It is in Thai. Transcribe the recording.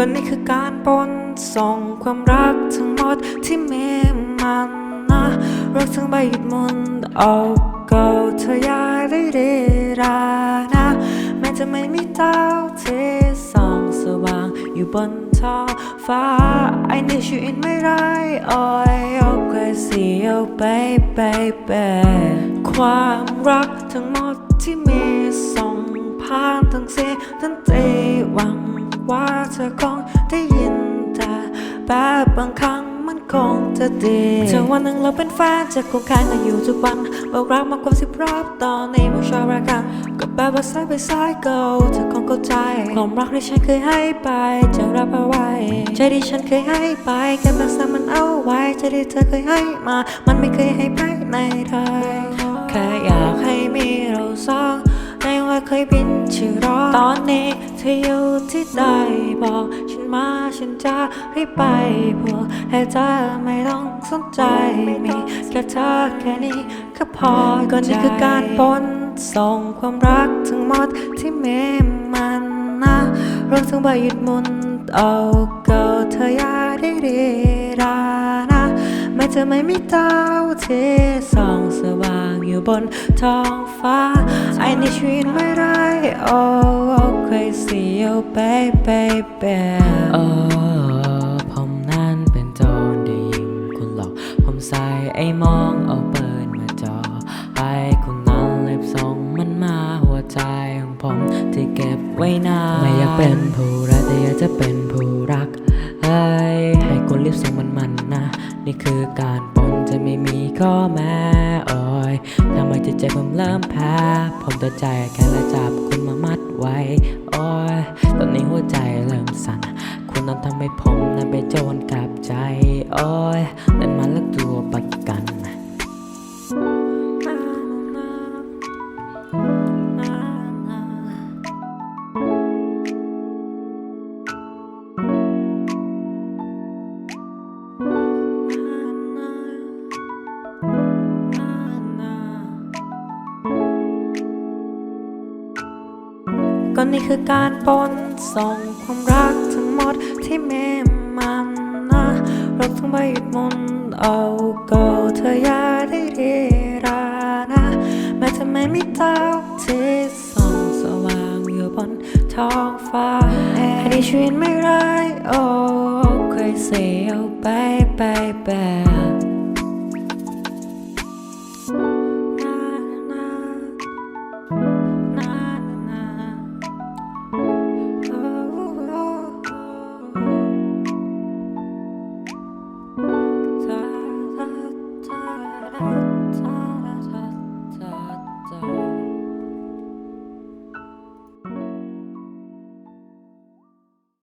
ก็นี่คือการปนส่งความรักทั้งหมดที่มีมันนะรักทั้งใบหยุดมนต์เอาเก่าเธออย่าได้เรรานะแม้จะไม่มีดาที่ บนท้องฟ้า I need you in my right oh oh crazy oh baby baby ความรักทั้งหมดที่มีส่งผ่านทั้งเสียงทั้งใจหวังว่าเธอคงได้ยินแต่แบบบางครั้งมันคงจะดีเธอวันหนึ่งเราเป็นแฟนจะคงแค่กันอยู่ทุกวันบอกรักมากกว่าสิบรอบตอนนี้บอกชอบรักกัน แบบว่า side by side go เธอคงเข้าใจความรักที่ฉันเคยให้ไปจะรับเอาไว้ใจที่ฉันเคยให้ไปแค่รักมันเอาไว้ใจที่เธอเคยให้มา มันไม่เคยให้ไปไหนเลยแค่อยากให้มีเราสองในว่าเคยบินชื่อรอตอนนี้เธออยู่ที่ใดบอกฉันมาฉันจะรีบไปพวกให้เธอไม่ต้องสนใจมีแค่เธอแค่นี้ก็พอก็นี่คือการปน ส่งความรักทั้งหมดที่มีมันนะรักทั้งใบหยุดมุนเอาเก่าเธออย่าได้เรรานะแม้จะไม่มีดาวที่ส่องสว่างอยู่บนท้องฟ้า I need you in my life oh oh crazy oh baby baby เออผมนั้นเป็นโจรได้ยิงคุณหลอก ผมใส่ไอ้มองเอาปื บไว้นานไม่อยากเป็นผู้รักแต่อยากจะเป็นผู้รักเฮ้ยให้คุณรีบส่งมันมันนะ นี่คือการปนจะไม่มีข้อแม้โอ้ยทำไมจิตใจผมเริ่มแพ้ ผมตัดใจแค่ละจับคุณมามัดไว้โอ้ยตอนนี้หัวใจเริ่มสั่นคุณนั้นทำให้ผมนั้นไปโจรกับใจโอ้ยนั่นมันลักตัวประกั ก็นี่คือการปนส่งความรักทั้งหมดที่มีมันนะรักทั้งใบหยุดมนเอาก็เธออย่าได้เรรานะแม้จะไม่มีดาวที่ส่องสว่างอยู่บนท้องฟ้าให้ได้ช่วยไม่ร้าย oh crazy oh baby baby